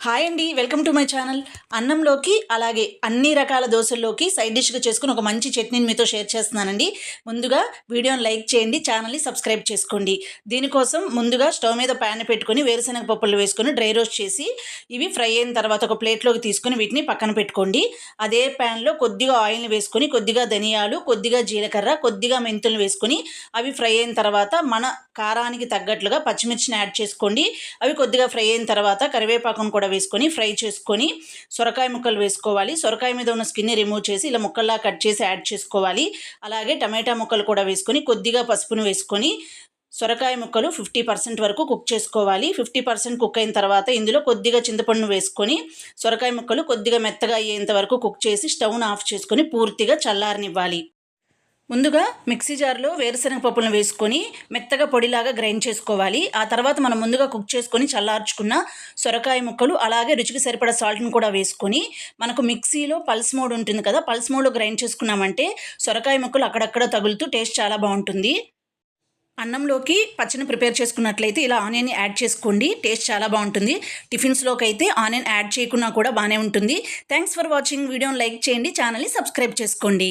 Hi అండి welcome to my channel. అన్నంలోకి అలాగే అన్ని రకాల దోశల్లోకి సైడ్ డిష్గా చేసుకుని ఒక మంచి చట్నీని మీతో షేర్ చేస్తున్నానండి. ముందుగా వీడియోని లైక్ చేయండి ఛానల్ని సబ్స్క్రైబ్ చేసుకోండి. దీనికోసం ముందుగా స్టవ్ మీద ప్యాన్ పెట్టుకొని వేరుశనగ పప్పులు వేసుకొని డ్రై రోస్ట్ చేసి ఇవి ఫ్రై అయిన తర్వాత ఒక ప్లేట్లోకి తీసుకొని వీటిని పక్కన పెట్టుకోండి. అదే ప్యాన్లో కొద్దిగా ఆయిల్ని వేసుకొని కొద్దిగా ధనియాలు కొద్దిగా జీలకర్ర కొద్దిగా మెంతులు వేసుకొని అవి ఫ్రై అయిన తర్వాత మన కారానికి తగ్గట్లుగా పచ్చిమిర్చిని యాడ్ చేసుకోండి. అవి కొద్దిగా ఫ్రై అయిన తర్వాత కరివేపాకును కూడా వేసుకొని ఫ్రై చేసుకొని సొరకాయ ముక్కలు వేసుకోవాలి. సొరకాయ మీద ఉన్న స్కిన్ని రిమూవ్ చేసి ఇలా ముక్కల్లా కట్ చేసి యాడ్ చేసుకోవాలి. అలాగే టమాటా ముక్కలు కూడా వేసుకొని కొద్దిగా పసుపును వేసుకొని సొరకాయ ముక్కలు ఫిఫ్టీ పర్సెంట్ వరకు కుక్ చేసుకోవాలి. ఫిఫ్టీ పర్సెంట్ కుక్ అయిన తర్వాత ఇందులో కొద్దిగా చింతపండు వేసుకొని సొరకాయ ముక్కలు కొద్దిగా మెత్తగా అయ్యేంత వరకు కుక్ చేసి స్టవ్ను ఆఫ్ చేసుకొని పూర్తిగా చల్లారనివ్వాలి. ముందుగా మిక్సీ జార్లో వేరుశనగ పప్పులను వేసుకొని మెత్తగా పొడిలాగా గ్రైండ్ చేసుకోవాలి. ఆ తర్వాత మనం ముందుగా కుక్ చేసుకొని చల్లార్చుకున్న సొరకాయ ముక్కలు అలాగే రుచికి సరిపడా సాల్ట్ని కూడా వేసుకొని మనకు మిక్సీలో పల్స్ మోడ్ ఉంటుంది కదా పల్స్ మోడ్లో గ్రైండ్ చేసుకున్నామంటే సొరకాయ ముక్కలు అక్కడక్కడ తగులుతూ టేస్ట్ చాలా బాగుంటుంది. అన్నంలోకి పచ్చని ప్రిపేర్ చేసుకున్నట్లయితే ఇలా ఆనియన్ యాడ్ చేసుకోండి టేస్ట్ చాలా బాగుంటుంది. టిఫిన్స్లోకి అయితే ఆనియన్ యాడ్ చేయకున్నా కూడా బాగానే ఉంటుంది. Thanks for watching. వీడియోని లైక్ చేయండి ఛానల్ని సబ్స్క్రైబ్ చేసుకోండి.